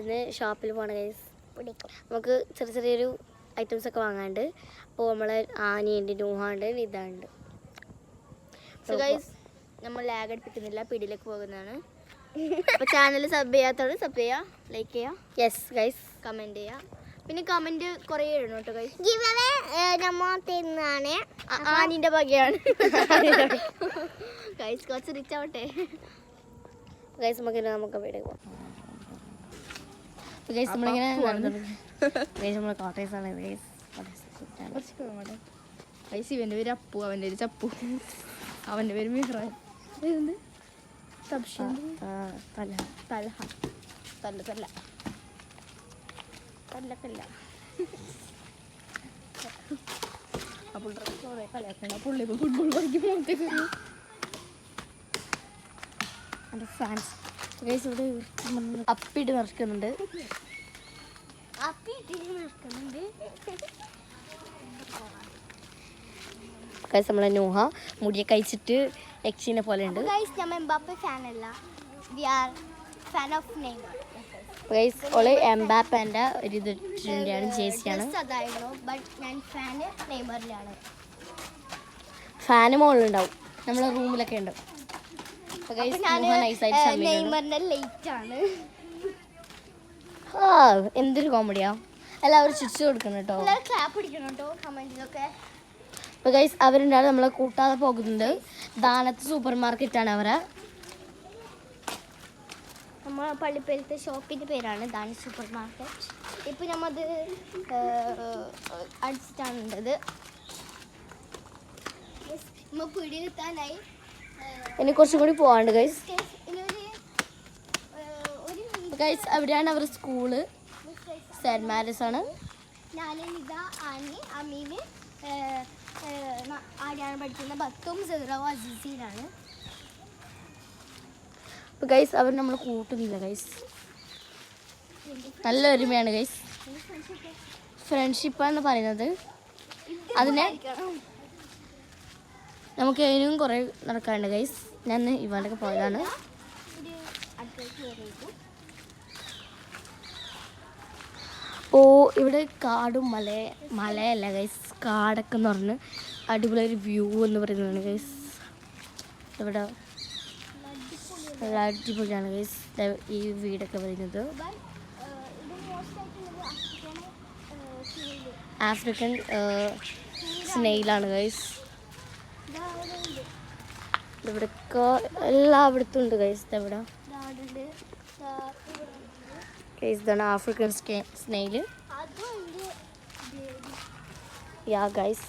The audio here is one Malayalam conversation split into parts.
ഇന്ന് ഷോപ്പിൽ പോണ ഗൈസ് നമുക്ക് ചെറിയ ചെറിയൊരു ഐറ്റംസ് ഒക്കെ വാങ്ങാണ്ട് അപ്പോൾ നമ്മളെ ആനിയുണ്ട് നൂഹാണ്ട് ഇതാണ്ട് സോ ഗൈസ് നമ്മൾ ലാഗ് അടുപ്പിക്കുന്നില്ല പിടിയിലേക്ക് പോകുന്നതാണ്. അപ്പോൾ ചാനൽ സബ് ചെയ്യാത്തവർ സബ് ചെയ്യുക ലൈക്ക് ചെയ്യുക യെസ് ഗൈസ് കമന്റ് ചെയ്യുക പിന്നെ കമന്റ് കുറേ ഇടണം കേട്ടോ ഗൈസ് നമ്മ തരുന്നതാണ് ആനിന്റെ വകയാണ് ഗൈസ് കുറച്ച് റിച്ച് ആവട്ടെ. ഗൈസ് നമുക്ക് നമുക്ക് വീട് പോകാം ഗൈസ് നമ്മളിങ്ങനെ ഗൈസ് നമ്മൾ കോട്ടേഴ്സാണ് ഗൈസ് ഗൈസ് ഇവന്റെ പേര് അപ്പു അവന്റെ പേര് ചപ്പു. അവന്റെ പേര് മിഹ്റാൻ. ഇതെന്ത്? തല. തല്ല അപ്പോൾ പുള്ളി ഫുട്ബോൾ കളിക്കും മുഖത്തേക്ക് വരും. എന്റെ ഫാൻസ് ഗൈസ് ഇവിടെ അപ്പിട്ട് നിറക്കുന്നുണ്ട് നമ്മളെ നൂഹ മുടിയെ കഴിച്ചിട്ട് എക്സിനെ പോലെ ഉണ്ട്. ഗൈസ് നമ്മൾ എംബാപ്പെ ഫാൻ അല്ല. We are fan of Neymar guys all എംബാപ്പന്റെ ഒരു ഇത് ഇട്ടിട്ടുണ്ടാണ് നെയ്മറിലാണ് ഫാന് മുകളിലുണ്ടാവും നമ്മളെ റൂമിലൊക്കെ ഉണ്ട്. എന്തൊരു കോമഡിയാ എല്ലാവരും ചിരിച്ചു കൊടുക്കണം കേട്ടോ. ക്ലാപ്പ് പിടിക്കണം കേട്ടോ കമന്റിലൊക്കെ അപ്പോൾ ഗൈസ് അവരുണ്ടാവും നമ്മളെ കൂട്ടാതെ പോകുന്നുണ്ട് ദാനത്ത് സൂപ്പർ മാർക്കറ്റാണ് അവരെ. നമ്മൾ പള്ളിപ്പേരത്തെ ഷോപ്പിന്റെ പേരാണ് ദാനി സൂപ്പർ മാർക്കറ്റ് ഇപ്പൊ നമ്മത് അടിച്ചിട്ടാണ് ഉള്ളത്. നമ്മൾ പിടി കിട്ടാനായി ഇനി കുറച്ചും കൂടി പോകാണ്ട് ഗൈസ് ഗൈസ് അവിടെയാണ് അവർ സ്കൂൾ. സെന്റ് മാരീസ് ആണ്. ആടെയാണ് പഠിക്കുന്ന അസീസിയിലാണ്. അപ്പോൾ ഗൈസ് അവർ നമ്മൾ കൂട്ടുന്നില്ല ഗൈസ് നല്ല ഒരുമയാണ് ഗൈസ് ഫ്രണ്ട്ഷിപ്പാന്ന് പറയുന്നത്. അതിനെ നമുക്ക് അതിനും കുറേ നടക്കാനുണ്ട് ഗൈസ് ഞാൻ ഇവാണ്ടൊക്കെ പോയതാണ്. ഓ ഇവിടെ കാടും മല മലയല്ല ഗൈസ് കാടൊക്കെ എന്ന് പറഞ്ഞ് അടിപൊളി ഒരു വ്യൂ എന്ന് പറയുന്നതാണ് ഗൈസ് ഇവിടെ അടിപൊളിയാണ് ഗൈസ് ഈ വീടൊക്കെ പറയുന്നത്. ആഫ്രിക്കൻ സ്നെയിലാണ് ഗൈസ് ഇവിടെയൊക്കെ എല്ലാവിടത്തും ഉണ്ട് ഗൈസ് ഇവിടെ. ഗൈസ് ഇതാണ് African snail ya guys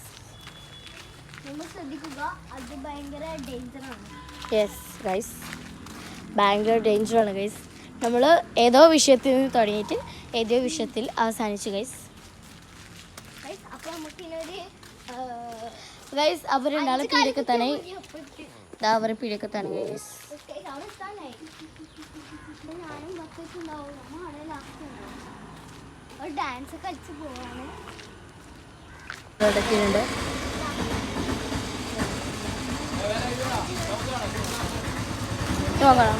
yes guys ഭയങ്കര ഡേഞ്ചറാണ് ഗൈസ് നമ്മൾ ഏതോ വിഷയത്തിൽ നിന്ന് തുടങ്ങിയിട്ട് ഏതോ വിഷയത്തിൽ അവസാനിച്ചു ഗൈസ് അപ്പോൾ നമുക്ക് ഇതിനൊരു ഗൈസ് അവരുണ്ടാളും പീടിയൊക്കെ തന്നെ അവരെ പീടിയൊക്കെ തന്നെ ഗൈസ് ഡാൻസ് കളിച്ച് പോവാണ്. നോക്കണം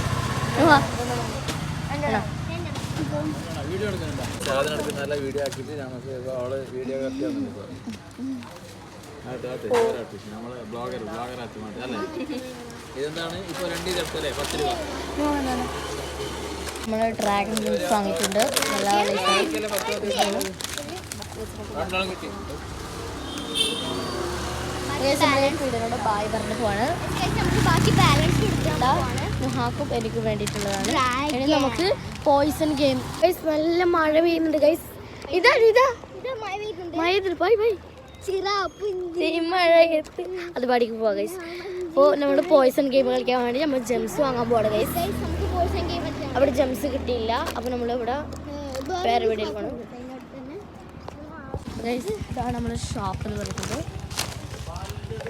എടുക്കുന്ന നല്ല വീഡിയോ അവൾ വീഡിയോ നമ്മൾ ബ്ലോഗർ അല്ലേ ഇപ്പൊ രണ്ട് രൂപ ഡ്രാഗൺ ജ്യൂസ് വാങ്ങിയിട്ടുണ്ട്. നല്ല ബായ് പറഞ്ഞു പോവാണ് ബാക്കി ബാലൻസ് പോവാണ് മുഹാക്കും എനിക്ക് വേണ്ടിയിട്ടുള്ളതാണ്. ഇനി നമുക്ക് പോയിസൺ ഗെയിം ഗൈസ് നല്ല മഴ പെയ്യുന്നുണ്ട് ഗൈസ് ഇതാ ഇതാ. മഴ മഴ ബൈ ഈ മഴയത്ത് അത് പാടിക്ക് പോവാ ഗൈസ് അപ്പോൾ നമ്മൾ പോയിസൺ ഗെയിം കളിക്കാൻ വേണ്ടി നമ്മൾ ജംസ് വാങ്ങാൻ പോവാണ് ഗൈസ് അവിടെ ജംസ് കിട്ടിയില്ല അപ്പോൾ നമ്മൾ ഇവിടെ വേറെ എവിടെയും പോകണം ഗൈസ് ഇതാണ് നമ്മുടെ ഷോപ്പ് എന്ന് പറയുന്നത്.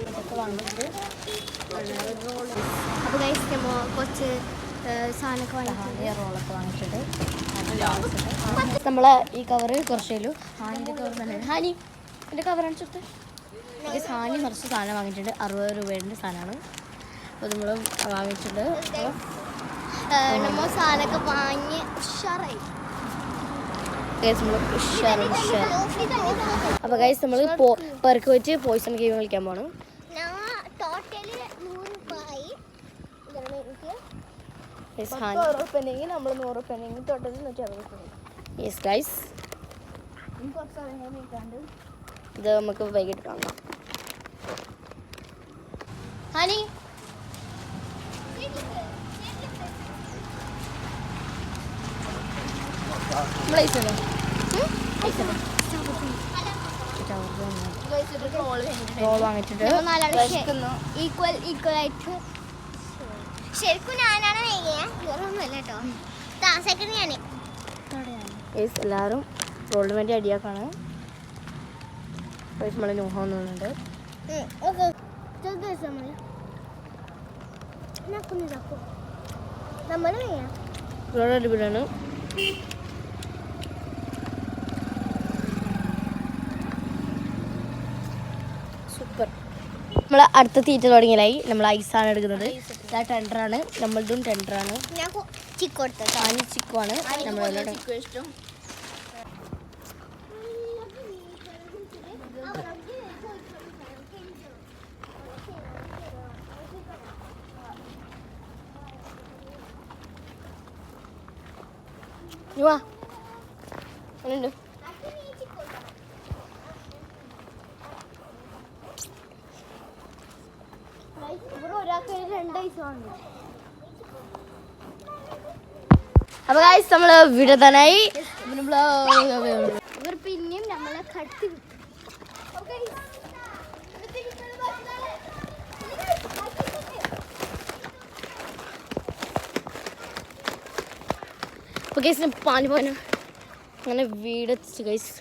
ഇതൊക്കെ വാങ്ങിയിട്ട് അപ്പോൾ ഗൈസ് നമ്മ കുറച്ച് സാധനമൊക്കെ വാങ്ങി റോളൊക്കെ വാങ്ങിച്ചിട്ട് നമ്മളെ ഈ കവറ് കുറച്ചേലു ഹാനിന്റെ കവർ തന്നെ ഹാനി എന്റെ കവർ അണിച്ചിട്ട് ഗൈസ് ഹാനി കുറച്ച് സാധനം വാങ്ങിയിട്ടുണ്ട് അറുപത് രൂപയുടെ സാധനമാണ്. അപ്പോൾ നമ്മൾ വാങ്ങിയിട്ടുണ്ട് അപ്പോൾ നമ്മ സാധനമൊക്കെ വാങ്ങി ഉഷാറായി. ഗൈസ് നമ്മൾ ഉഷാറ് ഉഷാർ അപ്പോൾ ഗൈസ് നമ്മൾ പെർക്ക് വെച്ച് പോയിസൺ ഗെയിം കളിക്കാൻ പോകണം യെസ് ഗൈസ് ഇത് നമുക്ക് വൈകിട്ട് കാണാം ഹണി നമ്മൾ റോൾ വാങ്ങിച്ചിട്ട് ഈക്വൽ ഈക്വൽ ആയിട്ട് ശരിക്കും ഞാനാണ് നെയ്യ വേറെ ഒന്നുമല്ല കേട്ടോ സെക്കൻഡ് ഞാൻ എല്ലാവരും റോളിന് വേണ്ടി അടിയാക്കാണ് നമ്മളെ നൂഹ നെയ്യാ റോൾ അടിപൊളിയാണ്. സൂപ്പർ നമ്മൾ അടുത്ത തീറ്റ തുടങ്ങിയായി നമ്മൾ ഐസാണ് എടുക്കുന്നത്. ഇതാ ടെൻഡറാണ് നമ്മളതും ടെൻഡറാണ് ചിക്ക് ചിക്കുവാണ് നമ്മളതിലൂടെ ഇഷ്ടം വാ. എങ്ങനെയുണ്ട് ഇവിടെ ഒരാൾക്ക് രണ്ട് വയസ്സാണ് അപ്പൊ ഗൈസ് നമ്മൾ വിടതാനായി ഇവർ പിന്നെയും നമ്മളെ കട്ടി അപ്പൊ ഗൈസ് പാനി പോകാനും അങ്ങനെ വീടെത്തിച്ചു ഗൈസ്